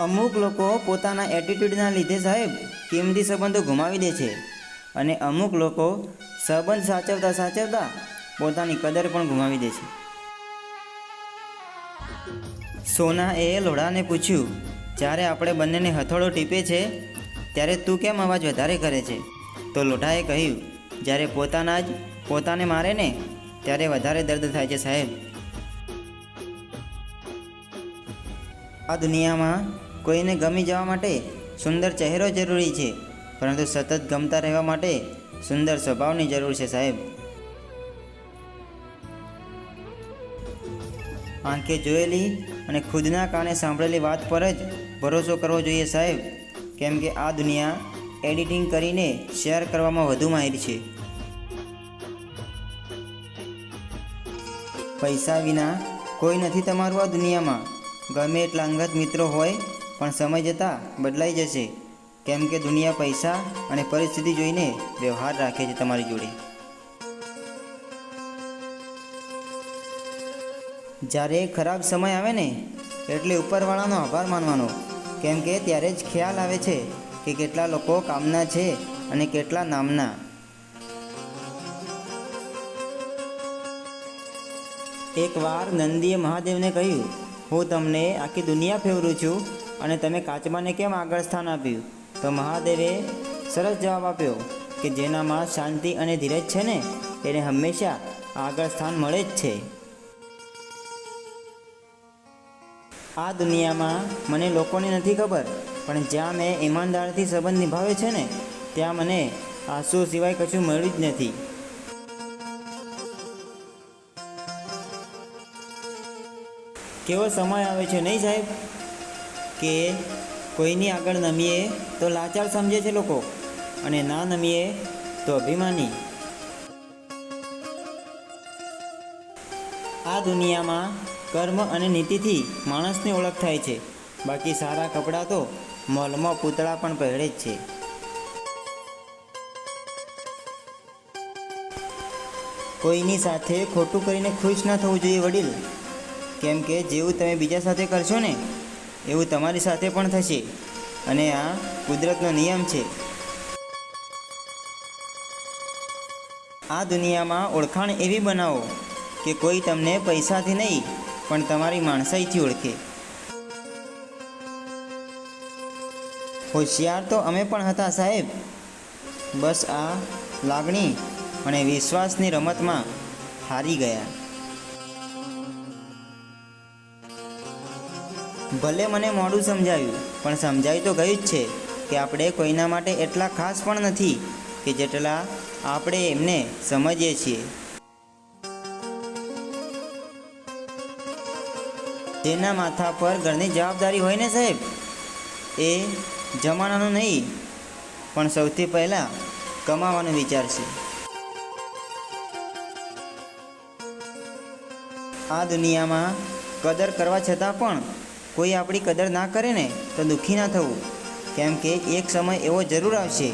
અમુક લોકો પોતાના એટીટ્યૂડના લીધે સાહેબ કિંમતી સંબંધો ગુમાવી દે છે? અને અમુક લોકો સંબંધ સાચવતા સાચવતા પોતાની કદર પણ ગુમાવી દે છે. સોનાએ લોઢાને પૂછ્યું, જ્યારે આપણે બંનેને હથોડો ટીપે છે, ત્યારે તું કેમ અવાજ વધારે કરે છે? તો લોઢાએ કહ્યું, જ્યારે પોતાના જ પોતાને મારે ને, ત્યારે વધારે દર્દ થાય છે સાહેબ. આ દુનિયામાં કોઈને ગમી જવા માટે સુંદર ચહેરો જરૂરી છે, પરંતુ સતત ગમતા રહેવા માટે સુંદર સ્વભાવની જરૂર છે, સાહેબ. આંખે જોયેલી અને ખુદના કાને સાંભળેલી વાત પર જ ભરોસો કરવો જોઈએ, સાહેબ. કેમ કે આ દુનિયા એડિટિંગ કરીને શેર કરવામાં વધુ માહિર છે. પૈસા વિના કોઈ નથી તમારું આ દુનિયામાં. ગમે એટલા અંગત મિત્રો હોય, પણ સમય જતાં બદલાઈ જશે. કેમ કે દુનિયા પૈસા અને પરિસ્થિતિ જોઈને વ્યવહાર રાખે છે તમારી જોડે. જ્યારે ખરાબ સમય આવે ને, એટલે ઉપરવાળાનો આભાર માનવાનો. કેમ કે ત્યારે જ ખ્યાલ આવે છે કે કેટલા લોકો કામના છે અને કેટલા નામના. એકવાર નંદીએ મહાદેવને કહ્યું હું તમને આખી દુનિયા ફેરવું છું અને તમે કાચબાને કેમ આગળ સ્થાન આપ્યું? તો મહાદેવે સરસ જવાબ આપ્યો કે જેનામાં શાંતિ અને ધીરજ છે ને, એને હંમેશા આગળ સ્થાન મળે જ છે. આ દુનિયામાં મને લોકોને નથી ખબર, પણ જ્યાં મેં ઈમાનદારથી સંબંધ નિભાવ્યો છે ને, ત્યાં મને આંસુ સિવાય કશું મળ્યું જ નથી. કેવો સમય આવે છે નહીં સાહેબ? કે કોઈની આગળ નમીએ તો લાચાર સમજે છે લોકો અને ના નમીએ તો અભિમાની. આ દુનિયામાં કર્મ અને નીતિથી માણસની ઓળખ થાય છે. બાકી સારા કપડાં તો મોલમાં પૂતળા પણ પહેરે જ છે. કોઈની સાથે ખોટું કરીને ખુશ ન થવું જોઈએ વડીલ. કેમ કે જેવું તમે બીજા સાથે કરશો ને, એવું તમારી સાથે પણ થશે. અને આ કુદરતનો નિયમ છે. આ દુનિયામાં ઓળખાણ એવી બનાવો કે કોઈ તમને પૈસાથી નહીં, પણ તમારી માણસાઈથી ઓળખે. હોશિયાર તો અમે પણ હતા સાહેબ. બસ આ લાગણી અને વિશ્વાસની રમતમાં હારી ગયા. ભલે મને મોડું સમજાવ્યું પણ સમજાવી તો ગયું જ છે કે આપણે કોઈના માટે એટલા ખાસ પણ નથી કે જેટલા આપણે એમને સમજીએ છીએ. જેના માથા પર ઘરની જવાબદારી હોય ને સાહેબ? એ જમાનાનું નહીં, પણ સૌથી પહેલાં કમાવાનું વિચારશે આ દુનિયામાં કદર કરવા છતાં પણ કોઈ આપણી કદર ના કરે ને તો દુઃખી ના થવું. કેમ કે એક સમય એવો જરૂર આવશે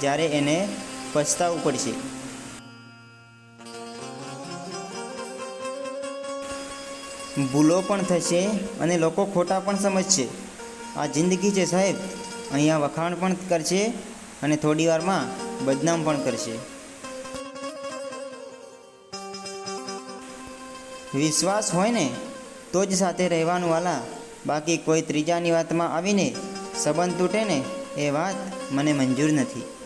જ્યારે એને પછતાવવું પડશે. ભૂલો પણ થશે અને લોકો ખોટા પણ સમજશે. આ જિંદગી છે સાહેબ. અહીંયા વખાણ પણ કરશે અને થોડી વારમાં બદનામ પણ કરશે. વિશ્વાસ હોય ને તો જ સાથે રહેવાનું વાલા બાકી કોઈ ત્રીજાની વાતમાં આવીને સંબંધ તૂટે ને એ વાત મને મંજૂર નથી.